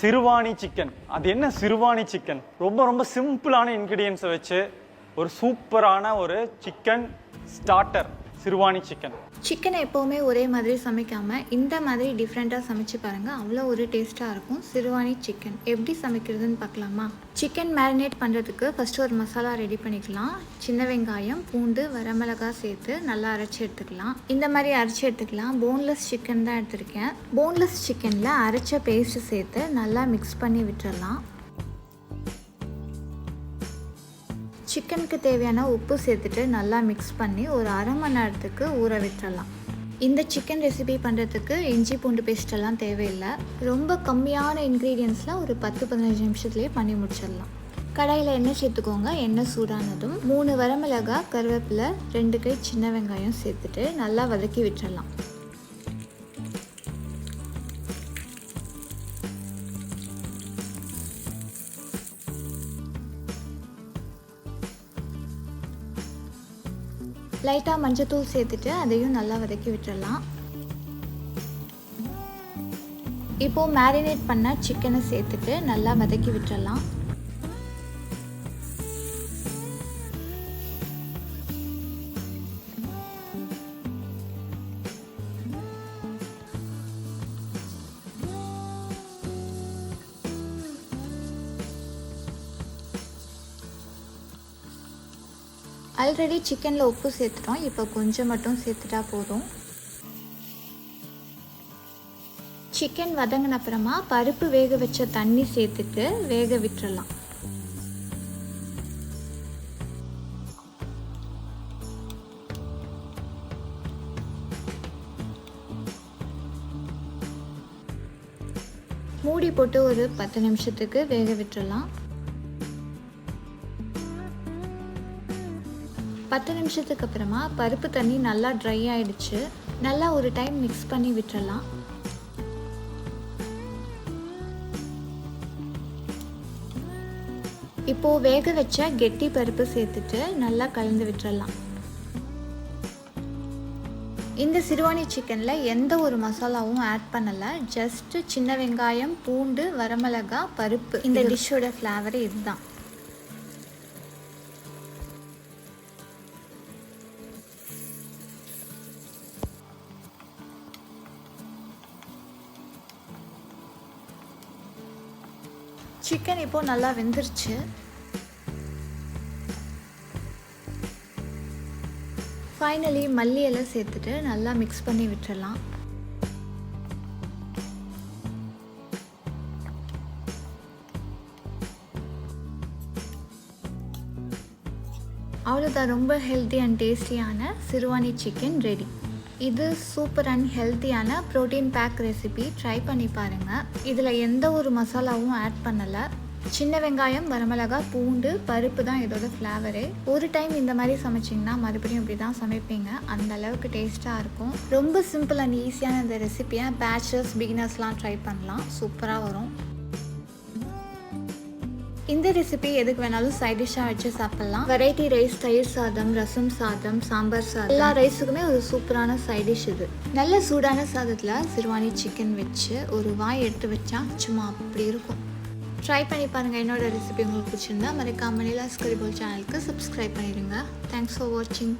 Siruvani chicken அது என்ன Siruvani chicken ரொம்ப ரொம்ப சிம்பிளான இன்க்ரீடியன்ஸை வச்சு ஒரு சூப்பரான ஒரு சிக்கன் ஸ்டார்டர் சிறுவாணி சிக்கன். சிக்கனை எப்போவுமே ஒரே மாதிரி சமைக்காமல் இந்த மாதிரி டிஃப்ரெண்ட்டாக சமைச்சு பாருங்கள் அவ்வளோ ஒரு டேஸ்ட்டாக இருக்கும். சிறுவாணி சிக்கன். எப்படி சமைக்கிறதுன்னு பார்க்கலாமா? சிக்கன் மேரினேட் பண்ணுறதுக்கு ஃபஸ்ட்டு ஒரு மசாலா ரெடி பண்ணிக்கலாம். சின்ன வெங்காயம் பூண்டு வரமிளகாய் சேர்த்து நல்லா அரைச்சி எடுத்துக்கலாம். இந்த மாதிரி அரைச்சி எடுத்துக்கலாம். போன்லெஸ் சிக்கன் தான் எடுத்திருக்கேன். போன்லெஸ் சிக்கனில் அரைச்ச பேஸ்ட்டு சேர்த்து நல்லா மிக்ஸ் பண்ணி விட்டுடலாம் சிக்கனுக்கு தேவையான உப்பு சேர்த்துட்டு நல்லா மிக்ஸ் பண்ணி ஒரு அரை மணி நேரத்துக்கு ஊற விட்டுறலாம். இந்த சிக்கன் ரெசிபி பண்ணுறதுக்கு இஞ்சி பூண்டு பேஸ்ட் எல்லாம் தேவையில்லை. ரொம்ப கம்மியான இன்க்ரீடியன்ஸ்லாம் ஒரு பத்து பதினஞ்சு நிமிஷத்துலேயே பண்ணி முடிச்சிடலாம். கடாயில் எண்ணெய் சேர்த்துக்கோங்க. எண்ணெய் சூடானதும் மூணு வரமிளகாய் கருவேப்பிலை ரெண்டு கை சின்ன வெங்காயம் சேர்த்துட்டு நல்லா வதக்கி விட்டுறலாம். லைட்டாக மஞ்சத்தூள் சேர்த்துட்டு அதையும் நல்லா வதக்கி விட்டுறலாம். இப்போது மேரினேட் பண்ண சிக்கனை சேர்த்துட்டு நல்லா வதக்கி விட்டுடலாம் ஆல்ரெடி சிக்கனில் உப்பு சேர்த்துட்டோம். இப்போ கொஞ்சம் மட்டும் சேர்த்துட்டா போதும். சிக்கன் வதங்கின அப்புறமா பருப்பு வேக வச்ச தண்ணி சேர்த்துட்டு வேக விட்டுறலாம். மூடி போட்டு ஒரு பத்து நிமிஷத்துக்கு வேக விட்டுறலாம். பத்து நிமிஷத்துக்கு அப்புறமா பருப்பு தண்ணி நல்லா ட்ரை ஆயிடுச்சு. நல்லா ஒரு டைம் மிக்ஸ் பண்ணி விட்டுறலாம். இப்போது வேக வச்ச கெட்டி பருப்பு சேர்த்துட்டு நல்லா கலந்து விட்டுறலாம். இந்த சிறுவாணி சிக்கனில் எந்த ஒரு மசாலாவும் ஆட் பண்ணலை. ஜஸ்ட் சின்ன வெங்காயம் பூண்டு வரமிளகா பருப்பு. இந்த டிஷ்ஷோட ஃப்ளேவரே இதுதான். சிக்கன் இப்போ நல்லா வெந்துருச்சு. ஃபைனலி மல்லி எல்லாம் சேர்த்துட்டு நல்லா மிக்ஸ் பண்ணி விட்டுறலாம். அவ்வளோதான் ரொம்ப ஹெல்த்தி அண்ட் டேஸ்டியான சிறுவாணி சிக்கன் ரெடி இது சூப்பர் அண்ட் ஹெல்த்தியான ப்ரோட்டீன் பேக் ரெசிபி ட்ரை பண்ணி பாருங்கள் இதில் எந்த ஒரு மசாலாவும் ஆட் பண்ணலை. சின்ன வெங்காயம் வரமிளகாய் பூண்டு பருப்பு தான் இதோட ஃப்ளேவரு ஒரு டைம் இந்த மாதிரி சமைச்சிங்கன்னா மறுபடியும் இப்படி தான் சமைப்பீங்க. அந்த அளவுக்கு டேஸ்ட்டாக இருக்கும். ரொம்ப சிம்பிள் அண்ட் ஈஸியான இந்த ரெசிபியை பேச்சுலர்ஸ் பிகினர்ஸ்லாம் ட்ரை பண்ணலாம். சூப்பராக வரும். இந்த ரெசிபி எதுக்கு வேணாலும் சைட் டிஷ்ஷாக வச்சு சாப்பிட்லாம். வெரைட்டி ரைஸ் தயிர் சாதம் ரசம் சாதம் சாம்பார் சாதம். எல்லா ரைஸுக்குமே ஒரு சூப்பரான சைட் டிஷ் இது. நல்ல சூடான சாதத்தில் சிறுவாணி சிக்கன் வச்சு ஒரு வாய் எடுத்து வச்சா சும்மா அப்படி இருக்கும். ட்ரை பண்ணி பாருங்கள் என்னோட ரெசிபி உங்களுக்கு பிடிச்சிருந்தா. மறக்காம நிலாஸ் கரிபோல் சேனலுக்கு சப்ஸ்கிரைப் பண்ணிடுங்க தேங்க்ஸ் ஃபார் வாட்சிங்